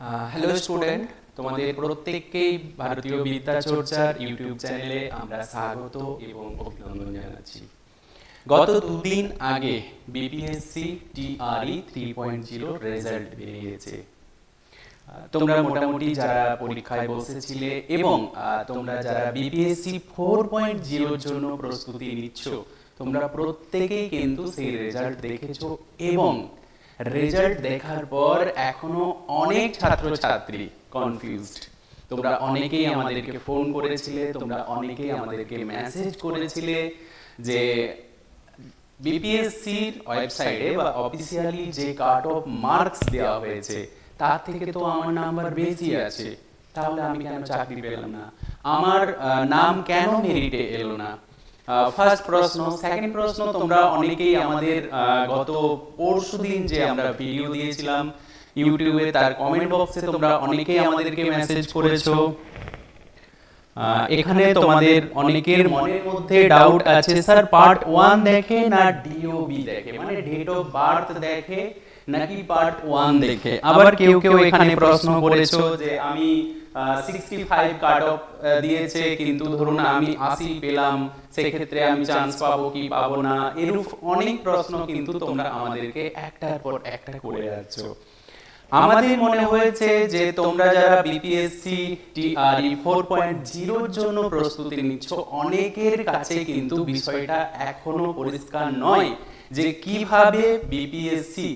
Hello student তোমাদের প্রত্যেককেই ভারতীয় বিদ্যা চর্চার ইউটিউব চ্যানেলে আমরা স্বাগত এবং অভিনন্দন জানাচ্ছি। গত দুদিন আগে BPSC TRE three point zero result বেরিয়েছে। তোমরা মোটামুটি যারা পরীক্ষায় বসেছিলে এবং তোমরা যারা বিপিএসসি ফোর পয়েন্ট জিরোর জন্য প্রস্তুতি নিচ্ছ, তোমরা প্রত্যেকেই কিন্তু সেই রেজাল্ট দেখেছ এবং রেজাল্ট দেখার পর এখনও অনেক ছাত্রছাত্রী কনফিউজড তোমরা অনেকেই আমাদেরকে ফোন করেছিলে, তোমরা অনেকেই আমাদেরকে মেসেজ করেছিলে যে বিপিএসসির ওয়েবসাইটে বা অফিসিয়ালি যে কাট অফ মার্কস দেওয়া হয়েছে, তার থেকে তো আমার নাম্বার বেশি আছে। তাহলে আমি কেন চাকরি পেলাম না? আমার নাম কেন মেরিটে এলো না? ফার্স্ট প্রশ্ন সেকেন্ড প্রশ্ন, তোমরা অনেকেই আমাদের গত পরশু দিন যে আমরা ভিডিও দিয়েছিলাম ইউটিউবে তার কমেন্ট বক্সে তোমরা অনেকেই আমাদেরকে মেসেজ করেছ। এখানে তোমাদের অনেকের মনের মধ্যে ডাউট আছে, স্যার পার্ট ওয়ান দেখে না ডিওবি দেখে? মানে ডেট অফ বার্থ দেখে নাকি পার্ট ওয়ান দেখে? আবার কেউ কেউ এখানে প্রশ্ন করেছ যে, আমি সিক্সটি ফাইভ কাট অফ দিয়েছে। কিন্তু ধরুন আমি আশি পেলাম, সেক্ষেত্রে আমি চান্স পাবো কি পাবো না? এরূপ অনেক প্রশ্ন কিন্তু তোমরা আমাদেরকে একটার পর একটা করে যাচ্ছ আমাদের মনে হয়েছে যে তোমরা যারা বিপিএসসি টিআরই ফোর পয়েন্ট জিরোর জন্য প্রস্তুতি নিচ্ছ, অনেকের কাছে কিন্তু বিষয়টা এখনও পরিষ্কার নয় যে কীভাবে বিপিএসসি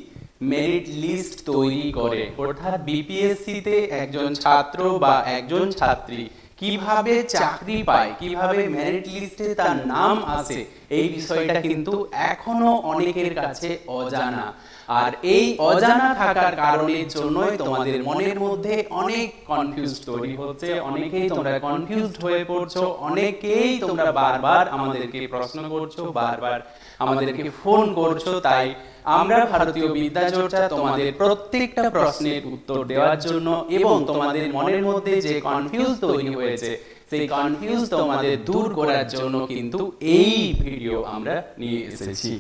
মেরিট লিস্ট তৈরি করে। অর্থাৎ বিপিএসসি তে একজন ছাত্র বা একজন ছাত্রী কীভাবে চাকরি পায়, কীভাবে মেরিট লিস্টে তার নাম আসে এই বিষয়টা কিন্তু এখনও অনেকের কাছে অজানা। আর এই অজানা থাকার কারণের জন্যই তোমাদের মনের মধ্যে অনেক কনফিউজ তৈরি হচ্ছে, অনেকেই তোমরা কনফিউজড হয়ে পড়ছো, অনেকেই তোমরা বারবার আমাদেরকে প্রশ্ন করছ, বারবার আমাদেরকে ফোন করছ। তাই আমরা ভারতীয় বিদ্যা চর্চা তোমাদের প্রত্যেকটা প্রশ্নের উত্তর দেওয়ার জন্য এবং তোমাদের মনের মধ্যে যে কনফিউজ তৈরি হয়েছে সেই কনফিউজ তোমাদের দূর করার জন্য কিন্তু এই ভিডিও আমরা নিয়ে এসেছি।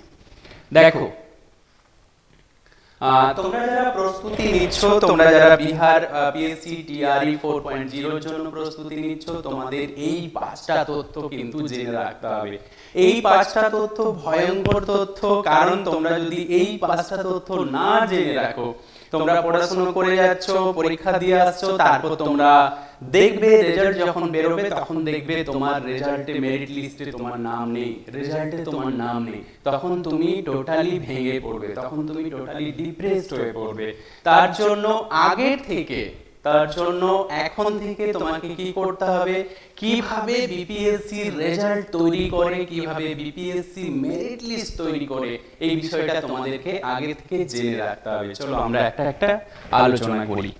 দেখো তোমরা যারা প্রস্তুতি নিচ্ছ, তোমরা যারা Bihar PSC TRE four point জিরোর জন্য প্রস্তুতি নিচ্ছ, তোমাদের এই পাঁচটা তথ্য কিন্তু জেনে রাখতে হবে। এই পাঁচটা তথ্য ভয়ঙ্কর তথ্য, কারণ তোমরা যদি এই পাঁচটা তথ্য না জেনে রাখো, তোমরা পড়াশোনা করে যাচ্ছ, পরীক্ষা দিয়ে আসছো, তারপর তোমরা দেখবে রেজাল্ট যখন বেরোবে, তখন দেখবে তোমার রেজাল্টে মেরিট লিস্টে তোমার নাম নেই রেজাল্টে তোমার নাম নেই। তখন তুমি টোটালি ভেঙে পড়বে, তখন তুমি টোটালি ডিপ্রেসড হয়ে পড়বে। তার জন্য আগের থেকে, তার জন্য এখন থেকে তোমাকে কি করতে হবে? কীভাবে বিপিএসসি রেজাল্ট তৈরি করে, কীভাবে বিপিএসসি মেরিট লিস্ট তৈরি করে, এই বিষয়টা তোমাদেরকে আগে থেকে জেনে রাখতে হবে। চলো আমরা একটা একটা আলোচনা করি।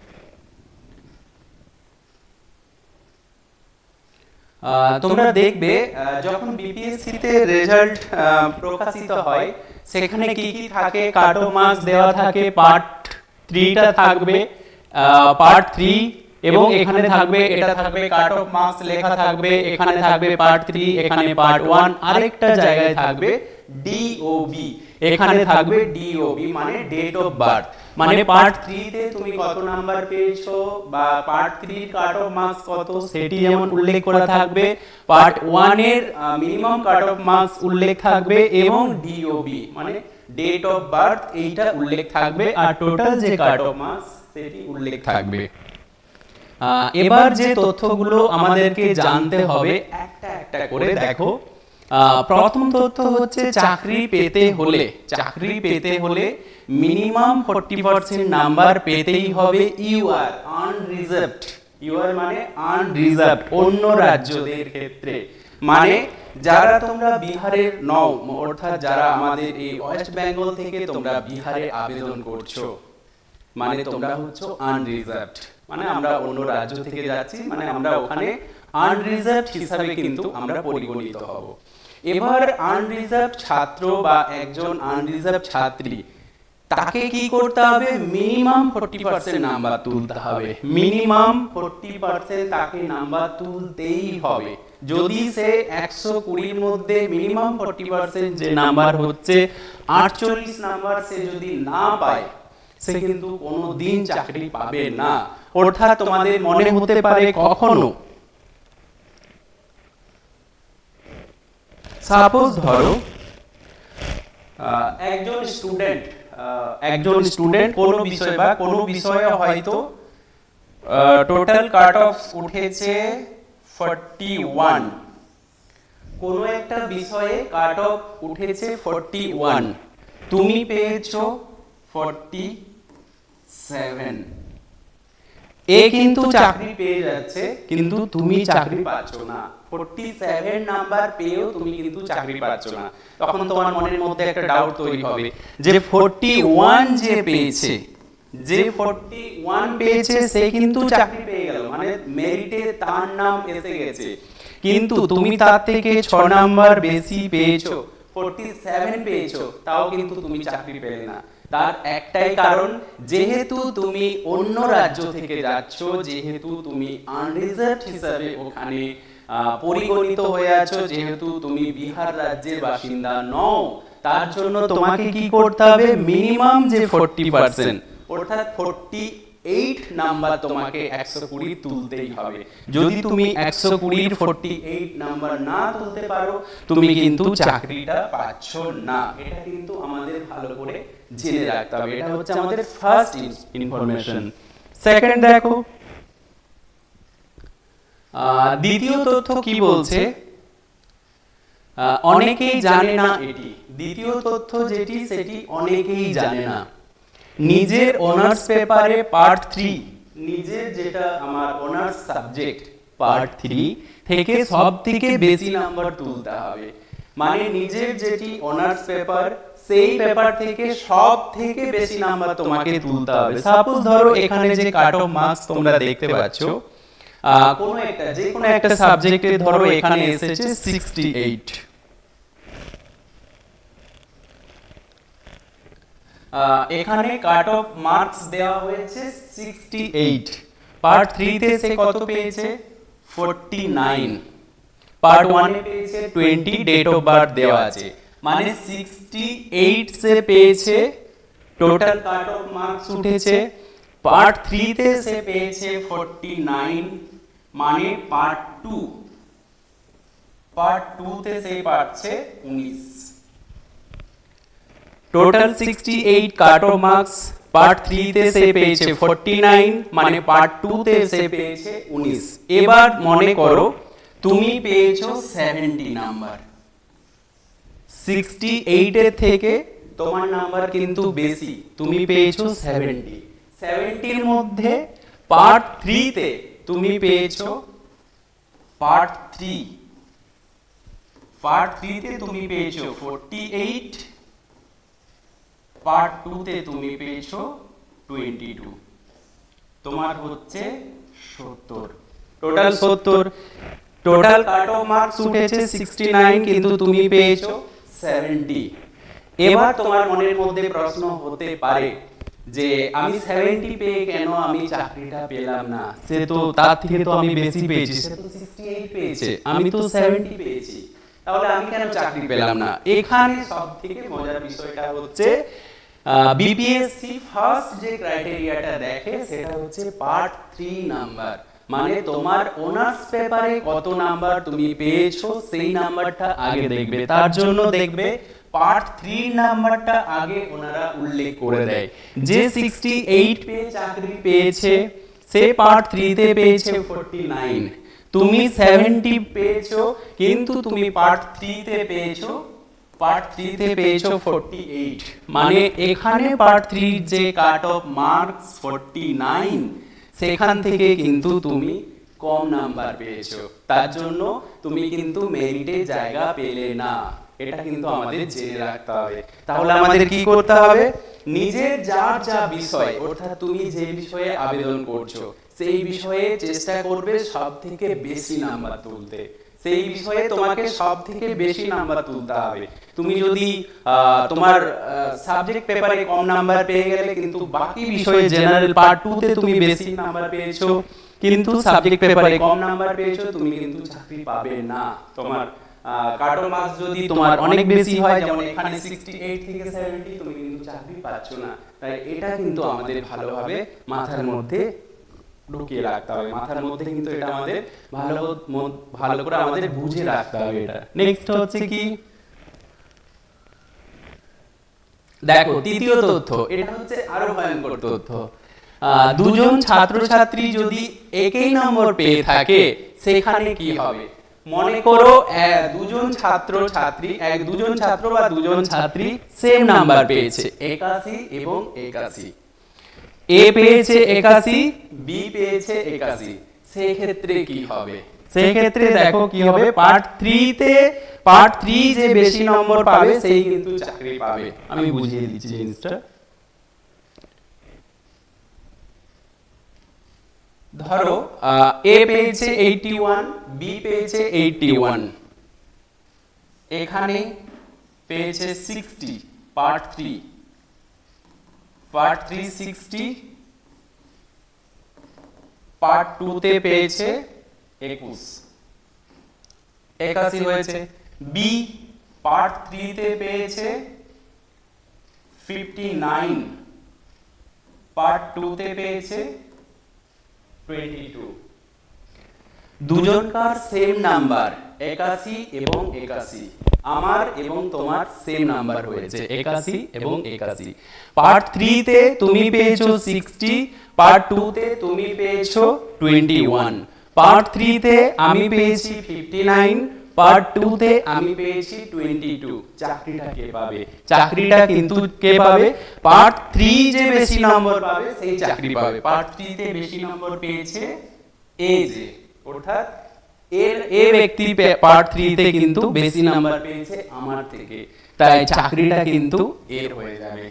তোমরা দেখবে যখন বিপিএসসি তে রেজাল্ট প্রকাশিত হয়, সেখানে কি কি থাকে কাট মার্কস দেওয়া থাকে পার্ট থ্রিটা থাকবে পার্ট থ্রি এবং এখানে থাকবে, এটা থাকবে কাট অফ মার্কস লেখা থাকবে, এখানে থাকবে পার্ট থ্রি এখানে পার্ট ওয়ান আরেকটা জায়গায় থাকবে ডিওবি এখানে থাকবে ডিওবি মানে ডেট অফ বার্থ মানে পার্ট থ্রি তে তুমি কত নাম্বার পেয়েছ বা part three cut off marks কত সেটি যেমন উল্লেখ করা থাকবে। পার্ট ওয়ানের মিনিমাম কাট অফ মার্কস উল্লেখ থাকবে এবং ডিওবি মানে ডেট অফ বার্থ এইটা উল্লেখ থাকবে আর টোটাল যে কাট অফ মার্কস সেটি উল্লেখ থাকবে। এবার যে তথ্যগুলো আমাদেরকে জানতে হবে একটা একটা করে দেখো। প্রথম তথ্য হচ্ছে চাকরি পেতে হলে, চাকরি পেতে হলে মিনিমাম ফোরটি পার্সেন্ট নাম্বার পেতেই হবে you are unreserved you are মানে আনরিজার্ভ অন্য রাজ্যদের ক্ষেত্রে। মানে যারা তোমরা বিহারের নও, অর্থাৎ যারা আমাদের এই ওয়েস্ট বেঙ্গল থেকে তোমরা বিহারে আবেদন করছ মানে তোমরা হচ্ছে আনরিজার্ভড মানে আমরা অন্য রাজ্য থেকে যাচ্ছি মানে আমরা ওখানে আনরিজার্ভড হিসাবে কিন্তু আমরা পরিগণিত হব। এবার আনরিজার্ভ ছাত্র বা একজন আনরিজার্ভ ছাত্রী, তাকে কি করতে হবে? মিনিমাম ফোরটি পার্সেন্ট নাম্বার তুলতে হবে। মিনিমাম ফোরটি পার্সেন্ট তাকে নাম্বার তুলতেই হবে। যদি সে একশো কুড়ির মধ্যে মিনিমাম ফোরটি পার্সেন্ট যে নাম্বার হচ্ছে, আটচল্লিশ নাম্বার সে যদি না পায়, সে কিন্তু কোনো দিন চাকরি পাবে না। অর্থাৎ তোমাদের মনে হতে পারে কখনো সাপোজ ধরো একজন স্টুডেন্ট একজন স্টুডেন্ট কোনো বিষয় বা কোনো বিষয়ে হয়তো টোটাল কাট অফ উঠেছে ফর্টি ওয়ান কোনো একটা বিষয়ে কাট অফ উঠেছে ফর্টি ওয়ান তুমি পেয়েছ ফর্টি সেভেন এ কিন্তু চাকরি পেয়ে যাচ্ছে, কিন্তু তুমি চাকরি পাচ্ছ না। ফোরটি সেভেন নাম্বার পেয়েও তুমি কিন্তু চাকরি পাচ্ছ না। তখন তোমার মনের মধ্যে একটা ডাউট তৈরি হবে যে ফোরটি ওয়ান যে পেয়েছে, যে ফোরটি ওয়ান পেয়েছে সে কিন্তু চাকরি পেয়ে গেল মানে মেরিটে তার নাম এসে গেছে। কিন্তু তুমি তার থেকে ছ নাম্বার বেশি পেয়েছ ফোরটি সেভেন পেয়েছ, তাও কিন্তু তুমি চাকরি পেলে না। তার একটাই কারণ, যেহেতু তুমি অন্য রাজ্য থেকে যাচ্ছ, যেহেতু তুমি আনরিজার্ভ হিসাবে ওখানে পরিগণিত হয়ে আছো, যেহেতু তুমি বিহার রাজ্যের বাসিন্দা নও, তার জন্য তোমাকে কি করতে হবে? মিনিমাম যে ফোরটি পার্সেন্ট অর্থাৎ ফোরটি এইট নাম্বার তোমাকে একশো কুড়ি তুলতেই হবে। যদি তুমি একশো কুড়ির ফোরটি এইট নাম্বার না তুলতে পারো, তুমি কিন্তু চাকরিটা পাচ্ছ না। এটা কিন্তু আমাদের ভালো করে জেনে রাখতে হবে। এটা হচ্ছে আমাদের ফার্স্ট ইনফরমেশন সেকেন্ড দেখো দ্বিতীয় তথ্য কি বলছে? অনেকেই জানে না এটি। দ্বিতীয় তথ্য যেটি, সেটি অনেকেই জানে না। নিজের অনার্স পেপারে পার্ট থ্রি নিজের যেটা আমার অনার্স সাবজেক্ট পার্ট থ্রি থেকে সব থেকে বেশি নাম্বার তুলতে হবে। মানে নিজের যেটি অনার্স পেপার সেই পেপার থেকে সব থেকে বেশি নাম্বার তোমাকে তুলতে হবে। সাপোজ ধরো এখানে যে কাট অফ মার্কস তোমরা দেখতে পাচ্ছ কোনো একটা, যে কোনো একটা সাবজেক্টে ধরো এখানে এসেছে সিক্সটি এইট এখানে কাট অফ মার্কস দেওয়া হয়েছে সিক্সটি এইট পার্ট থ্রিতে সে কত পেয়েছে? ফোরটি নাইন পার্ট ওয়ানে পেয়েছে টোয়েন্টি ডেট অফ বার্থ দেওয়া আছে। মানে সিক্সটি এইট সে পেয়েছে টোটাল কাট অফ মার্কস উঠেছে। পার্ট থ্রিতে সে পেয়েছে ফোরটি নাইন মানে পার্ট টু পার্ট টুতে সে পাচ্ছে উনিশ। Total sixty eight cut marks part থ্রিতে সে পেয়েছে ফোরটি নাইন মানে পার্ট টুতে সে পেয়েছে উনিশ। এবার মনে করো, তুমি পেয়েছ সেভেন্টি নাম্বার সিক্সটি এইটের থেকে তোমার নাম্বার কিন্তু বেশি। তুমি পেয়েছ সেভেন্টি সেভেন্টির মধ্যে পার্ট থ্রিতে তুমি পেয়েছ? পার্ট থ্রি পার্ট থ্রিতে তুমি পেয়েছ ফোরটি এইট পার্ট টুতে তুমি পেয়েছ টোয়েন্টি টু তোমার হচ্ছে সত্তর। টোটাল সত্তর। টোটাল কাট অফ মার্কস উঠেছে সিক্সটি নাইন কিন্তু তুমি পেয়েছ সেভেন্টি এবার তোমার মনের মধ্যে প্রশ্ন হতে পারে যে আমি সেভেন্টি পেয়ে কেন আমি চাকরিটা পেলাম না? সে তো তার থেকে তো আমি বেশি পেয়েছি। সে তো সিক্সটি এইট পেয়েছে। আমি তো সেভেন্টি পেয়েছি। তাহলে আমি কেন চাকরি পেলাম না? এখানে সব থেকে মজার বিষয়টা হচ্ছে বিপিএসসি ফার্স্ট যে ক্রাইটেরিয়াটা দেখে সেটা হচ্ছে পার্ট থ্রি নাম্বার মানে তোমার অনার্স পেপারে কত নাম্বার তুমি পেয়েছ সেই নাম্বারটা আগে দেখবে। তার জন্য দেখবে পার্ট থ্রি নাম্বারটা আগে ওনারা উল্লেখ করে দেয়। যে সিক্সটি এইট পেয়ে চাকরি পেয়েছে, সে পার্ট থ্রিতে পেয়েছে ফোরটি নাইন তুমি সেভেন্টি পেয়েছ, কিন্তু তুমি পার্ট থ্রিতে পেয়েছ, পার্ট থ্রিতে পেয়েছ ফোরটি এইট মানে এখানে পার্ট থ্রির যে cut off marks forty nine সেখান থেকে কিন্তু তুমি কম নাম্বার পেয়েছ। তার জন্য তুমি কিন্তু মেরিটে জায়গা পেলে না। এটা কিন্তু আমাদের জেনে রাখতে হবে। তাহলে আমাদের কি করতে হবে? নিজের যার যা বিষয়, অর্থাৎ তুমি যে বিষয়ে আবেদন করছ, সেই বিষয়ে চেষ্টা করবে সব থেকে বেশি নাম্বার তুলতে। সেই বিষয়ে তোমাকে সব থেকে বেশি নাম্বার তুলতে হবে। তুমি যদি তোমার সাবজেক্ট পেপারে কম নাম্বার পেয়ে গেলে কিন্তু বাকি বিষয়ে জেনারেল পার্ট টু তে তুমি বেশি নাম্বার পেয়েছ। কিন্তু সাবজেক্ট পেপারে কম নাম্বার পেয়েছ, তুমি কিন্তু চাকরি পাবে না। তোমার কাট অফ মার্কস যদি তোমার অনেক বেশি হয় যেমন এখানে সিক্সটি এইট থেকে সেভেন্টি তুমি কিন্তু চাকরি পাচ্ছ না। তাই এটা কিন্তু আমাদের ভালোভাবে মাথার মধ্যে ঢুকিয়ে রাখতে হবে। মাথার মধ্যে কিন্তু এটা আমাদের ভালো ভালো করে আমাদের বুঝে রাখতে হবে এটা। নেক্সট হচ্ছে কি? দেখো তৃতীয় তথ্য। এটা হচ্ছে আরও ভয়ঙ্কর তথ্য। দুজন ছাত্রছাত্রী যদি একই নম্বর পেয়ে থাকে সেখানে কি হবে? মনে করো দুজন ছাত্র, ছাত্রী এক দুজন ছাত্র বা দুজন ছাত্রী সেম নাম্বার পেয়েছে, একাশি এবং একাশি। এ পেয়েছে একাশি, বি পেয়েছে একাশি। সেক্ষেত্রে কি হবে? সেক্ষেত্রে দেখো কি হবে পার্ট থ্রিতে পার্ট থ্রি যে বেশি নম্বর পাবে, সেই কিন্তু চাকরি পাবে। আমি বুঝিয়ে দিচ্ছি জিনিসটা। ধরো এ পেয়েছে এইটি ওয়ান বি পেয়েছে এইটি ওয়ান এখানে পেয়েছে sixty part three part three sixty part টুতে পেয়েছে একুশ। একাশি হয়েছে বি পার্ট থ্রিতে পেয়েছে ফিফটি নাইন পার্ট টুতে পেয়েছে টোয়েন্টি টু দুজনকার সেম নাম্বার একাশি এবং একাশি। আমার এবং তোমার সেম নাম্বার হয়েছে, একাশি এবং একাশি। পার্ট থ্রিতে তুমি পেয়েছ সিক্সটি পার্ট টুতে তুমি পেয়েছ টোয়েন্টি ওয়ান পার্ট থ্রিতে আমি পেয়েছি ফিফটি নাইন পার্ট টুতে আমি পেয়েছি টোয়েন্টি টু চাকরিটা কে পাবে? চাকরিটা কিন্তু কে পাবে? পার্ট থ্রি যে বেশি নম্বর পাবে, সেই চাকরি পাবে। পার্ট থ্রিতে বেশি নম্বর পেয়েছে এ যে, অর্থাৎ এর, এ ব্যক্তি পার্ট থ্রিতে কিন্তু বেশি নাম্বার পেয়েছে আমার থেকে। তাই চাকরিটা কিন্তু এর হয়ে যাবে।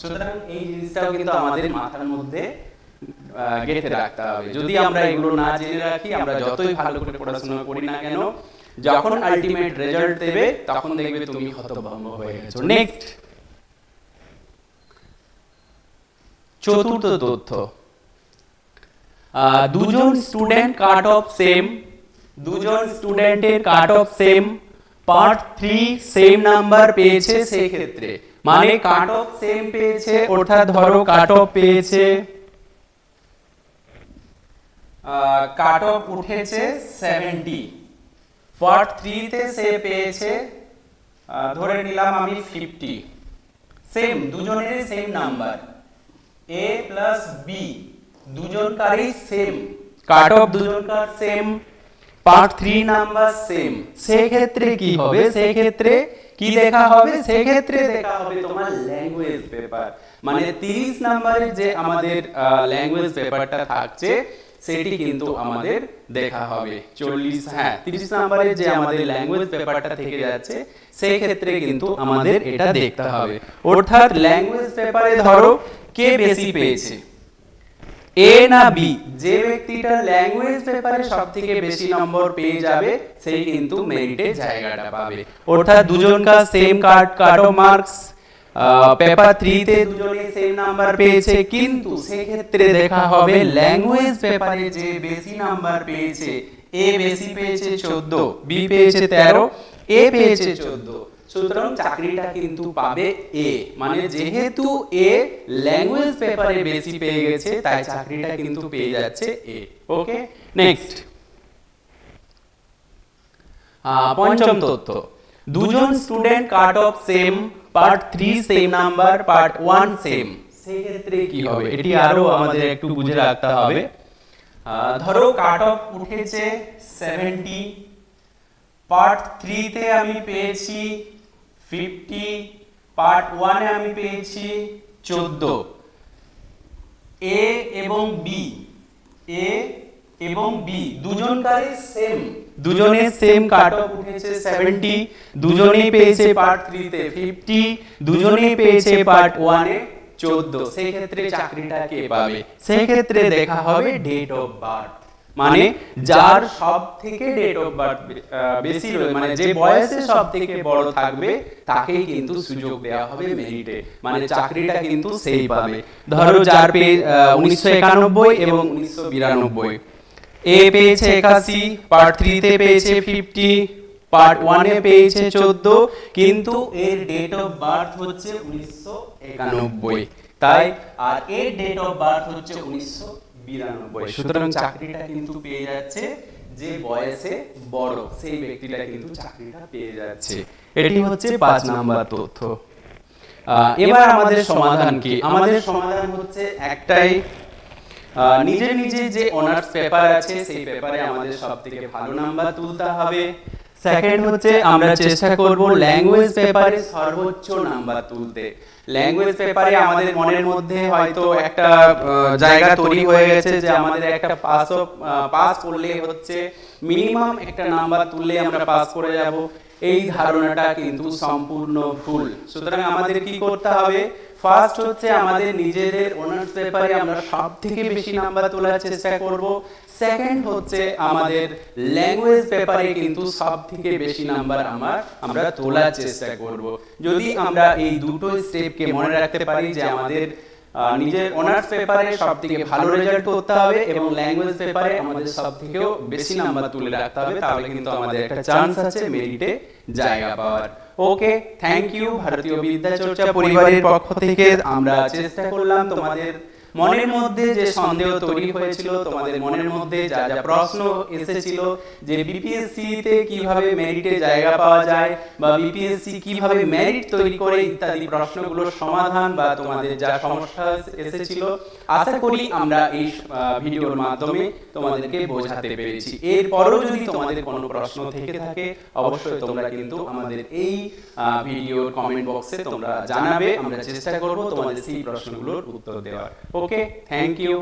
সুতরাং এই জিনিসটাও কিন্তু আমাদের মাথার মধ্যে গেঁথে রাখতে হবে। যদি আমরা এগুলো না জেনে রাখি, আমরা যতই ভালো করে পড়াশোনা করি না কেন, যখন আলটিমেট রেজাল্ট দেবে, তখন দেখবে তুমি হতভম্ব হয়ে গেছো। নেক্সট চতুর্থ তথ্য। দুজন স্টুডেন্ট কাট অফ সেম দুজন স্টুডেন্টের cut off same part three same number পেয়েছে সেই ক্ষেত্রে মানে কাট অফ সেম পেয়েছে, অর্থাৎ ধরো কাট অফ পেয়েছে কাট অফ উঠেছে সেভেন্টি পার্ট থ্রিতে সে পেয়েছে ধরে নিলাম আমি ফিফটি সেম দুজনেরই same number A plus B দুজনকারই same cut off দুজনকার same part three number same সেক্ষেত্রে কি হবে? সেক্ষেত্রে কি দেখা হবে? সেক্ষেত্রে দেখা হবে তোমার ল্যাঙ্গুয়েজ পেপার মানে তিরিশ নাম্বারের যে আমাদের ল্যাঙ্গুয়েজ পেপারটা থাকছে সেটি কিন্তু আমাদের দেখা হবে। চল্লিশ হ্যাঁ তিরিশ নাম্বারের যে আমাদের ল্যাঙ্গুয়েজ পেপারটা থেকে যাচ্ছে সেই ক্ষেত্রে কিন্তু আমাদের এটা দেখতে হবে। অর্থাৎ ল্যাঙ্গুয়েজ পেপারে ধরো কে বেশি পেয়েছে? এ না বি। যে ব্যক্তিটা ল্যাঙ্গুয়েজ পেপারে সব থেকে বেশি নম্বর পেয়ে যাবে সেই কিন্তু মেরিটে জায়গাটা পাবে। অর্থাৎ দুজনকার same cut cut marks paper থ্রিতে দুজনে সেম নাম্বার পেয়েছে, কিন্তু সেক্ষেত্রে দেখা হবে ল্যাঙ্গুয়েজ পেপারে যে বেশি নাম্বার পেয়েছে, এ বেশি পেয়েছে চোদ্দ বি পেয়েছে তেরো এ পেয়েছে চোদ্দ। সুতরাং চাকরিটা কিন্তু পাবে এ মানে যেহেতু এ ল্যাঙ্গুয়েজ পেপারে বেশি পেয়ে গেছে, তাই চাকরিটা কিন্তু পেয়ে যাচ্ছে এ ওকে নেক্সট পঞ্চম তথ্য দুজন student cut off same part three same number part one same সেক্ষেত্রে কি হবে? এটি আরও আমাদের একটু বুঝে রাখতে হবে। ধরো কাট অফ উঠেছে সেভেন্টি পার্ট থ্রিতে আমি পেয়েছি ফিফটি পার্ট ওয়ানে আমি পেয়েছি চোদ্দ। এ এবং বি এ এবং বি দুজনকারই সেম দুজনের সেম কাট অফ উঠেছে সেভেন্টি দুজনেই পেয়েছে পার্ট থ্রিতে ফিফটি দুজনেই পেয়েছে পার্ট ওয়ানে চোদ্দ। সেই ক্ষেত্রে চাকরিটা কে পাবে? সেই ক্ষেত্রে দেখা হবে ডেট অফ বার্থ মানে যার সব থেকে ডেট অফ বার্থ বেশি মানে যে বয়সে সব থেকে বড় থাকবে, তাকেই কিন্তু সুযোগ দেওয়া হবে মেরিটে মানে চাকরিটা কিন্তু সেই পাবে। ধরো যার পেয়ে উনিশশো একানব্বই এবং উনিশশো বিরানব্বই। এ পেয়েছে একাশি পার্ট থ্রিতে পেয়েছে ফিফটি পার্ট ওয়ানে পেয়েছে চোদ্দ, কিন্তু এর ডেট অফ বার্থ হচ্ছে উনিশশো একানব্বই। তাই আর এর ডেট অফ বার্থ হচ্ছে উনিশশো বিরানব্বই। সুতরাং চাকরিটা কিন্তু পেয়ে যাচ্ছে যে বয়সে বড়, সেই ব্যক্তিটা কিন্তু চাকরিটা পেয়ে যাচ্ছে। এটি হচ্ছে পাঁচ নাম্বার তথ্য। এবার আমাদের সমাধান কি? আমাদের সমাধান হচ্ছে একটাই নিজে নিজে যে অনার্স পেপার আছে, সেই পেপারে আমাদের সব থেকে ভালো নাম্বার তুলতে হবে। সেকেন্ড হচ্ছে, আমরা চেষ্টা করব ল্যাঙ্গুয়েজ পেপারে সর্বোচ্চ নাম্বার তুলতে। ল্যাঙ্গুয়েজ পেপারে আমাদের মনের মধ্যে হয়তো একটা জায়গা তৈরি হয়ে গেছে যে আমাদের একটা পাস পাস করলে হচ্ছে মিনিমাম একটা নাম্বার তুললে আমরা পাস করে যাব। এই ধারণাটা কিন্তু সম্পূর্ণ ভুল। সুতরাং আমাদের কি করতে হবে? ফার্স্ট হচ্ছে আমাদের নিজেদের অনার্স পেপারে আমরা সব থেকে বেশি নাম্বার তোলার চেষ্টা করব। সেকেন্ড হচ্ছে আমাদের ল্যাঙ্গুয়েজ পেপারে কিন্তু সব থেকে বেশি নাম্বার আমার, আমরা তোলার চেষ্টা করব। যদি আমরা এই দুটো স্টেপকে মনে রাখতে পারি যে আমাদের নিজের অনার্স পেপারে সব থেকে ভালো রেজাল্ট করতে হবে এবং ল্যাঙ্গুয়েজ পেপারে আমাদের সব থেকেও বেশি নাম্বার তুলে রাখতে হবে, তাহলে কিন্তু আমাদের একটা চান্স আছে মেরিটে জায়গা পাওয়ার। ওকে থ্যাংক ইউ ভারতীয় বিদ্যা চর্চা পরিবারের পক্ষ থেকে আমরা চেষ্টা করলাম তোমাদের মনের মধ্যে যে সন্দেহ তৈরি হয়েছিল, তোমাদের মনের মধ্যে যা যা প্রশ্ন এসেছিল যে বিপিএসসি তে কীভাবে মেরিটে জায়গা পাওয়া যায় বা বিপিএসসি কীভাবে মেরিট তৈরি করে ইত্যাদি প্রশ্নগুলোর সমাধান বা তোমাদের যা সমস্যা এসেছিল, আশা করি আমরা এই ভিডিওর মাধ্যমে তোমাদেরকে বোঝাতে পেরেছি। এরপরও যদি তোমাদের কোনো প্রশ্ন থেকে থাকে, অবশ্যই তোমরা কিন্তু আমাদের এই ভিডিওর কমেন্ট বক্সে তোমরা জানাবে, আমরা চেষ্টা করব তোমাদের সেই প্রশ্নগুলোর উত্তর দেওয়ার। Okay thank you